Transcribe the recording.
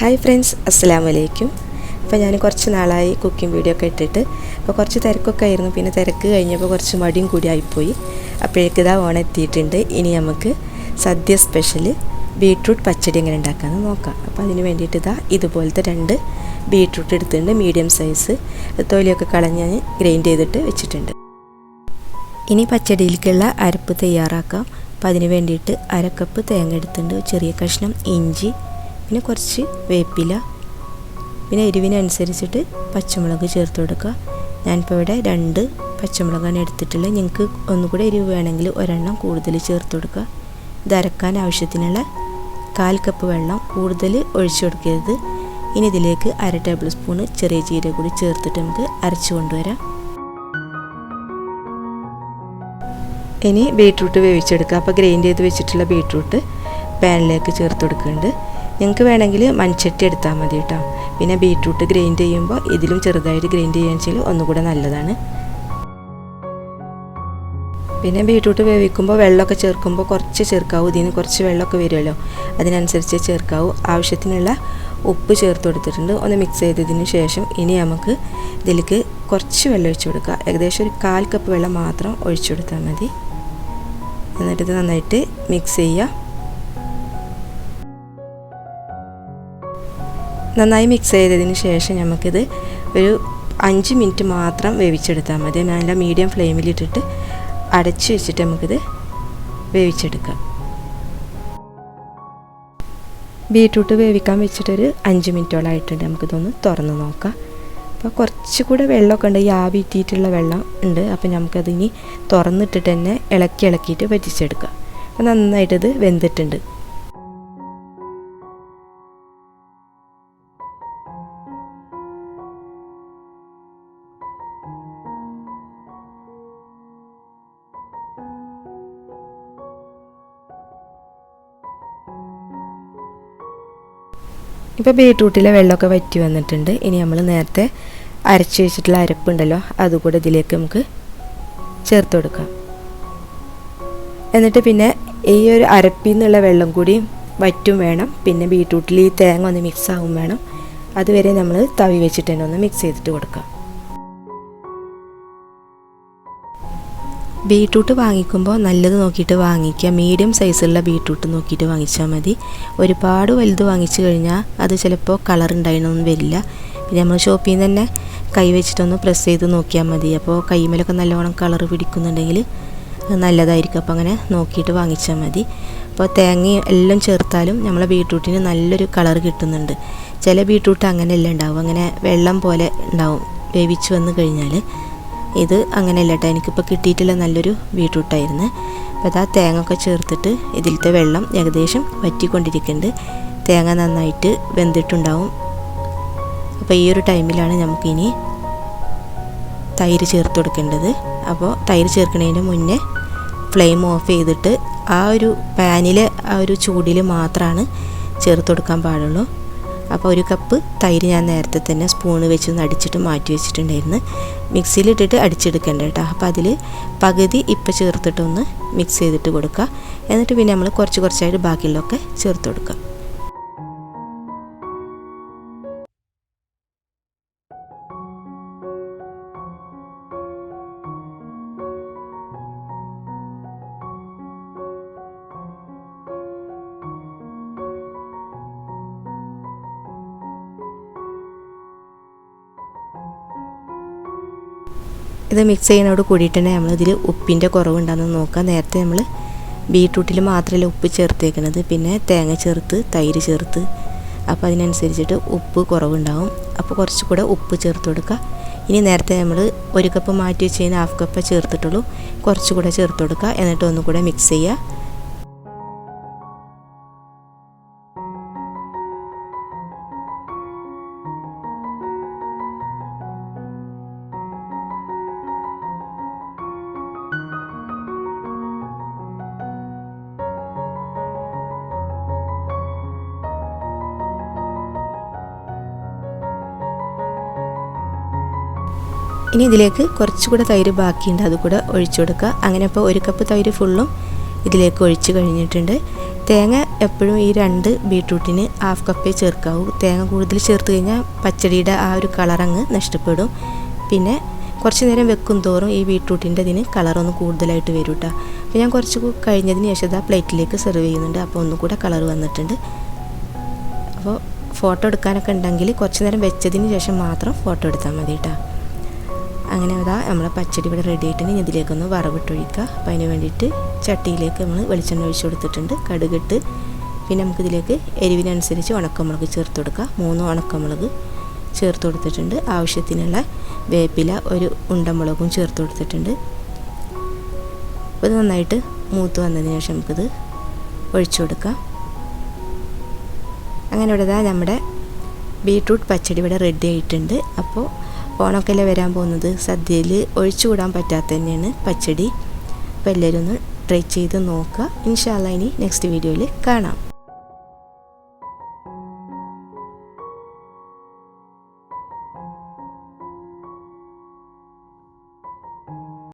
Hi friends അസ്സലാമു വലൈക്കും അപ്പോൾ ഞാൻ കുറച്ച് നാളായി കുക്കിംഗ് വീഡിയോ ഒക്കെ ഇട്ടിട്ട്. അപ്പോൾ കുറച്ച് തിരക്കൊക്കെ ആയിരുന്നു. പിന്നെ തിരക്ക് കഴിഞ്ഞപ്പോൾ കുറച്ച് മടിയും കൂടി ആയിപ്പോയി. അപ്പോഴേക്ക് ഇതാ ഓണം എത്തിയിട്ടുണ്ട്. ഇനി നമുക്ക് സദ്യ സ്പെഷ്യൽ ബീട്രൂട്ട് പച്ചടി എങ്ങനെ ഉണ്ടാക്കാമെന്ന് നോക്കാം. അപ്പോൾ അതിന് വേണ്ടിയിട്ട് ഇതാ ഇതുപോലത്തെ രണ്ട് ബീട്രൂട്ട് എടുത്തിട്ടുണ്ട്. മീഡിയം സൈസ് തൊലിയൊക്കെ കളഞ്ഞ് ഞാൻ ഗ്രൈൻഡ് ചെയ്തിട്ട് വെച്ചിട്ടുണ്ട്. ഇനി പച്ചടിയിലേക്കുള്ള അരപ്പ് തയ്യാറാക്കാം. അപ്പോൾ അതിന് വേണ്ടിയിട്ട് അരക്കപ്പ് തേങ്ങ എടുത്തിട്ടുണ്ട്. ചെറിയ കഷ്ണം ഇഞ്ചി പിന്നെ കുറച്ച് വേപ്പില പിന്നെ എരിവിനനുസരിച്ചിട്ട് പച്ചമുളക് ചേർത്ത് കൊടുക്കുക. ഞാനിപ്പോൾ ഇവിടെ രണ്ട് പച്ചമുളകാണ് എടുത്തിട്ടുള്ളത്. നിങ്ങൾക്ക് ഒന്നുകൂടെ എരിവ് വേണമെങ്കിൽ ഒരെണ്ണം കൂടുതൽ ചേർത്ത് കൊടുക്കുക. ഇത് അരക്കാൻ ആവശ്യത്തിനുള്ള കാൽ കപ്പ് വെള്ളം കൂടുതൽ ഒഴിച്ചു കൊടുക്കരുത്. ഇനി ഇതിലേക്ക് അര ടേബിൾ സ്പൂണ് ചെറിയ ജീരക കൂടി ചേർത്തിട്ട് നമുക്ക് അരച്ചു കൊണ്ടുവരാം. ഇനി ബീട്രൂട്ട് വേവിച്ചെടുക്കുക. അപ്പോൾ ഗ്രൈൻഡ് ചെയ്ത് വെച്ചിട്ടുള്ള ബീട്രൂട്ട് പാനിലേക്ക് ചേർത്ത് കൊടുക്കുന്നുണ്ട്. നിങ്ങൾക്ക് വേണമെങ്കിൽ മൺചട്ടി എടുത്താൽ മതി കേട്ടോ. പിന്നെ ബീട്രൂട്ട് ഗ്രൈൻഡ് ചെയ്യുമ്പോൾ ഇതിലും ചെറുതായിട്ട് ഗ്രൈൻഡ് ചെയ്യാന്ന് വെച്ചാൽ ഒന്നുകൂടെ നല്ലതാണ്. പിന്നെ ബീട്രൂട്ട് വേവിക്കുമ്പോൾ വെള്ളമൊക്കെ ചേർക്കുമ്പോൾ കുറച്ച് ചേർക്കാവും. ഇതിന് കുറച്ച് വെള്ളമൊക്കെ വരുമല്ലോ. അതിനനുസരിച്ച് ചേർക്കാവും. ആവശ്യത്തിനുള്ള ഉപ്പ് ചേർത്ത് കൊടുത്തിട്ടുണ്ട്. ഒന്ന് മിക്സ് ചെയ്തതിന് ശേഷം ഇനി നമുക്ക് ഇതിലേക്ക് കുറച്ച് വെള്ളം ഒഴിച്ചു കൊടുക്കുക. ഏകദേശം ഒരു കാൽ കപ്പ് വെള്ളം മാത്രം ഒഴിച്ചു കൊടുത്താൽ മതി. എന്നിട്ട് ഇത് നന്നായിട്ട് മിക്സ് ചെയ്യുക. നന്നായി മിക്സ് ചെയ്തതിന് ശേഷം നമുക്കിത് ഒരു അഞ്ച് മിനിറ്റ് മാത്രം വേവിച്ചെടുത്താൽ മതി. നല്ല മീഡിയം ഫ്ലെയിമിലിട്ടിട്ട് അടച്ച് വെച്ചിട്ട് നമുക്കിത് വേവിച്ചെടുക്കാം. ബീട്രൂട്ട് വേവിക്കാൻ വെച്ചിട്ടൊരു അഞ്ച് മിനിറ്റോളം ആയിട്ടുണ്ട്. നമുക്കിതൊന്ന് തുറന്ന് നോക്കാം. അപ്പോൾ കുറച്ചുകൂടെ വെള്ളമൊക്കെ ഉണ്ട്. ഈ ആവിറ്റിയിട്ടുള്ള വെള്ളം ഉണ്ട്. അപ്പോൾ നമുക്കതിനി തുറന്നിട്ടിട്ട് തന്നെ ഇളക്കി ഇളക്കിയിട്ട് വറ്റിച്ചെടുക്കാം. അപ്പോൾ നന്നായിട്ടിത് വെന്തിട്ടുണ്ട്. ഇപ്പോൾ ബീട്രൂട്ടിലെ വെള്ളമൊക്കെ വറ്റി വന്നിട്ടുണ്ട്. ഇനി നമ്മൾ നേരത്തെ അരച്ച് വെച്ചിട്ടുള്ള അരപ്പുണ്ടല്ലോ അതുകൂടെ ഇതിലേക്ക് നമുക്ക് ചേർത്ത് കൊടുക്കാം. എന്നിട്ട് പിന്നെ ഈ ഒരു അരപ്പിൽ നിന്നുള്ള വെള്ളം കൂടി വറ്റും വേണം. പിന്നെ ബീട്രൂട്ടിൽ ഈ തേങ്ങ ഒന്ന് മിക്സ് ആവും വേണം. അതുവരെ നമ്മൾ തവി വെച്ചിട്ട് തന്നെ ഒന്ന് മിക്സ് ചെയ്തിട്ട് കൊടുക്കാം. ബീട്രൂട്ട് വാങ്ങിക്കുമ്പോൾ നല്ലത് നോക്കിയിട്ട് വാങ്ങിക്കുക. മീഡിയം സൈസുള്ള ബീട്രൂട്ട് നോക്കിയിട്ട് വാങ്ങിച്ചാൽ മതി. ഒരുപാട് വലുത് വാങ്ങിച്ചു കഴിഞ്ഞാൽ അത് ചിലപ്പോൾ കളർ ഉണ്ടായിരുന്നൊന്നും വരില്ല. പിന്നെ നമ്മൾ ഷോപ്പിൽ നിന്ന് തന്നെ കൈ വെച്ചിട്ടൊന്ന് പ്രസ് ചെയ്ത് നോക്കിയാൽ മതി. അപ്പോൾ കൈമേലൊക്കെ നല്ലവണ്ണം കളർ പിടിക്കുന്നുണ്ടെങ്കിൽ നല്ലതായിരിക്കും. അപ്പോൾ അങ്ങനെ നോക്കിയിട്ട് വാങ്ങിച്ചാൽ മതി. അപ്പോൾ തേങ്ങയും എല്ലാം ചേർത്താലും നമ്മളെ ബീട്രൂട്ടിന് നല്ലൊരു കളർ കിട്ടുന്നുണ്ട്. ചില ബീട്രൂട്ട് അങ്ങനെയല്ല ഉണ്ടാവും അങ്ങനെ വെള്ളം പോലെ ഉണ്ടാവും. വേവിച്ച് വന്നു കഴിഞ്ഞാൽ ഇത് അങ്ങനെയല്ല കേട്ടോ എനിക്കിപ്പോൾ കിട്ടിയിട്ടുള്ള നല്ലൊരു ബീട്രൂട്ടായിരുന്നു. അപ്പോൾ അതാ തേങ്ങ ഒക്കെ ചേർത്തിട്ട് ഇതിലത്തെ വെള്ളം ഏകദേശം വറ്റിക്കൊണ്ടിരിക്കുന്നുണ്ട്. തേങ്ങ നന്നായിട്ട് വെന്തിട്ടുണ്ടാവും. അപ്പോൾ ഈ ഒരു ടൈമിലാണ് നമുക്കിനി തൈര് ചേർത്ത് കൊടുക്കേണ്ടത്. അപ്പോൾ തൈര് ചേർക്കുന്നതിന് മുന്നേ ഫ്ലെയിം ഓഫ് ചെയ്തിട്ട് ആ ഒരു പാനിലെ ആ ഒരു ചൂടിൽ മാത്രമാണ് ചേർത്ത് കൊടുക്കാൻ പാടുള്ളൂ. അപ്പോൾ ഒരു കപ്പ് തൈര് ഞാൻ നേരത്തെ തന്നെ സ്പൂണ് വെച്ച് ഒന്ന് അടിച്ചിട്ട് മാറ്റി വെച്ചിട്ടുണ്ടായിരുന്നു. മിക്സിയിലിട്ടിട്ട് അടിച്ചെടുക്കേണ്ട കേട്ടോ. അപ്പോൾ അതിൽ പകുതി ഇപ്പം ചേർത്തിട്ടൊന്ന് മിക്സ് ചെയ്തിട്ട് കൊടുക്കുക. എന്നിട്ട് പിന്നെ നമ്മൾ കുറച്ച് കുറച്ചായിട്ട് ബാക്കിയുള്ളതൊക്കെ ചേർത്ത് കൊടുക്കുക. ഇത് മിക്സ് ചെയ്യുന്നതോട് കൂടിയിട്ട് തന്നെ നമ്മളിതിൽ ഉപ്പിന്റെ കുറവുണ്ടെന്ന് നോക്കാം. നേരത്തെ നമ്മൾ ബീട്രൂട്ടിൽ മാത്രമല്ല ഉപ്പ് ചേർത്തേക്കുന്നത് പിന്നെ തേങ്ങ ചേർത്ത് തൈര് ചേർത്ത്. അപ്പോൾ അതിനനുസരിച്ചിട്ട് ഉപ്പ് കുറവുണ്ടാവും. അപ്പോൾ കുറച്ചുകൂടെ ഉപ്പ് ചേർത്ത് കൊടുക്കുക ഇനി നേരത്തെ നമ്മൾ ഒരു കപ്പ് മാറ്റി വെച്ച് കഴിഞ്ഞാൽ ഹാഫ് കപ്പ് ചേർത്തിട്ടുള്ളൂ. കുറച്ചുകൂടെ ചേർത്ത് കൊടുക്കുക എന്നിട്ട് ഒന്നുകൂടെ മിക്സ് ചെയ്യുക ഇനി ഇതിലേക്ക് കുറച്ചുകൂടെ തൈര് ബാക്കിയുണ്ട് അതുകൂടെ ഒഴിച്ചു കൊടുക്കുക. അങ്ങനെ അപ്പോൾ ഒരു കപ്പ് തൈര് ഫുള്ളും ഇതിലേക്ക് ഒഴിച്ച് കഴിഞ്ഞിട്ടുണ്ട്. തേങ്ങ എപ്പോഴും ഈ രണ്ട് ബീട്രൂട്ടിന് ഹാഫ് കപ്പേ ചേർക്കാവൂ. തേങ്ങ കൂടുതൽ ചേർത്ത് കഴിഞ്ഞാൽ പച്ചടിയുടെ ആ ഒരു കളറങ്ങ് നഷ്ടപ്പെടും. പിന്നെ കുറച്ച് നേരം വെക്കും തോറും ഈ ബീട്രൂട്ടിന്റെ ഇതിന് കളറൊന്ന് കൂടുതലായിട്ട് വരും കേട്ടോ അപ്പോൾ ഞാൻ കുറച്ച് കഴിഞ്ഞതിന് ശേഷം ഇതാ പ്ലേറ്റിലേക്ക് സെർവ് ചെയ്യുന്നുണ്ട്. അപ്പോൾ ഒന്നുകൂടെ കളർ വന്നിട്ടുണ്ട്. അപ്പോൾ ഫോട്ടോ എടുക്കാനൊക്കെ ഉണ്ടെങ്കിൽ കുറച്ച് നേരം വെച്ചതിന് ശേഷം മാത്രം ഫോട്ടോ എടുത്താൽ മതി കേട്ടോ അങ്ങനെ അതാ നമ്മളെ പച്ചടി ഇവിടെ റെഡി ആയിട്ടുണ്ട്. ഇനി ഇതിലേക്കൊന്ന് വറവിട്ടൊഴിക്കുക. അപ്പോൾ അതിന് വേണ്ടിയിട്ട് ചട്ടിയിലേക്ക് നമ്മൾ വെളിച്ചെണ്ണ ഒഴിച്ച് കൊടുത്തിട്ടുണ്ട്. കടുകിട്ട് പിന്നെ നമുക്കിതിലേക്ക് എരിവിനനുസരിച്ച് ഉണക്കമുളക് ചേർത്ത് കൊടുക്കുക. മൂന്ന് ഉണക്കമുളക് ചേർത്ത് കൊടുത്തിട്ടുണ്ട്. ആവശ്യത്തിനുള്ള വേപ്പില ഒരു ഉണ്ടമുളകും ചേർത്ത് കൊടുത്തിട്ടുണ്ട്. അപ്പോൾ ഇത് നന്നായിട്ട് മൂത്ത് വന്നതിന് ശേഷം നമുക്കിത് ഒഴിച്ചു കൊടുക്കാം. അങ്ങനെ ഇവിടെ നമ്മുടെ ബീട്രൂട്ട് പച്ചടി ഇവിടെ റെഡി ആയിട്ടുണ്ട്. അപ്പോൾ ഓണമൊക്കെയല്ലേ വരാൻ പോകുന്നത്? സദ്യയിൽ ഒഴിച്ചുകൂടാൻ പറ്റാത്ത തന്നെയാണ് പച്ചടി. അപ്പോൾ എല്ലാവരും ഒന്ന് ട്രൈ ചെയ്ത് നോക്കുക. ഇൻഷാല്ല ഇനി നെക്സ്റ്റ് വീഡിയോയിൽ കാണാം.